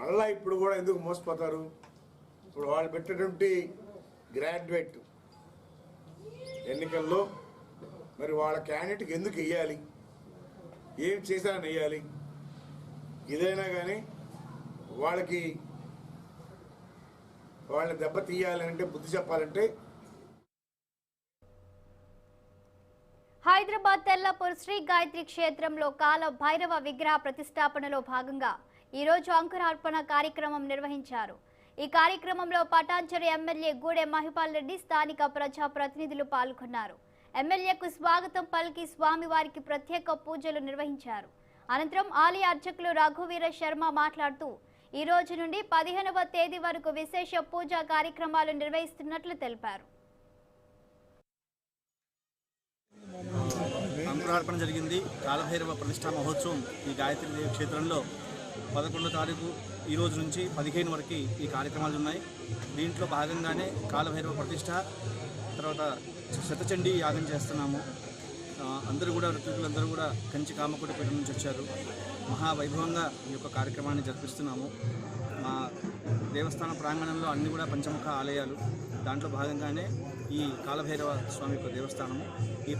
మళ్ళీ ఇప్పుడు కూడా ఎందుకు మోసపోతారు? ఇప్పుడు వాళ్ళు పెట్టినటువంటి గ్రాడ్యుయేట్ ఎన్నికల్లో మరి వాళ్ళ క్యాండిడేట్కి ఎందుకు వెయ్యాలి ఏం చేశారని వెయ్యాలి ఇదైనా కానీ వాళ్ళకి వాళ్ళని దెబ్బ తీయాలంటే బుద్ధి చెప్పాలంటే హైదరాబాద్ తెల్లపూర్ శ్రీ గాయత్రి క్షేత్రంలో కాల భైరవ విగ్రహ ప్రతిష్టాపనలో భాగంగా ఈరోజు అంకురార్పణ కార్యక్రమం నిర్వహించారు. ఈ కార్యక్రమంలో పటాంచరి ఎమ్మెల్యే గూడె మహిపాల్ రెడ్డి స్థానిక ప్రజా ప్రతినిధులు పాల్గొన్నారు. ఎమ్మెల్యేకు స్వాగతం పలికి స్వామివారికి ప్రత్యేక పూజలు నిర్వహించారు. అనంతరం ఆలయ అర్చకులు రఘువీర శర్మ మాట్లాడుతూ ఈ రోజు నుండి పదిహేనవ తేదీ వరకు విశేష పూజా కార్యక్రమాలు నిర్వహిస్తున్నట్లు తెలిపారు. అంకురార్పణ జరిగింది. కాలభైరవ ప్రతిష్టా మహోత్సవం ఈ గాయత్రి దేవి క్షేత్రంలో పదకొండో తారీఖు ఈ రోజు నుంచి పదిహేను వరకు ఈ కార్యక్రమాలు ఉన్నాయి. దీంట్లో భాగంగానే కాలభైరవ ప్రతిష్ట తర్వాత శతచండీ యాగం చేస్తున్నాము. అందరూ కూడా ఋతువులందరూ కూడా కంచి కామకుడి పీఠం నుంచి వచ్చారు. మహావైభవంగా ఈ యొక్క కార్యక్రమాన్ని జరిపిస్తున్నాము. మా దేవస్థాన ప్రాంగణంలో అన్ని కూడా పంచముఖ ఆలయాలు. దాంట్లో భాగంగానే ఈ కాలభైరవ స్వామి యొక్క దేవస్థానము. ఈ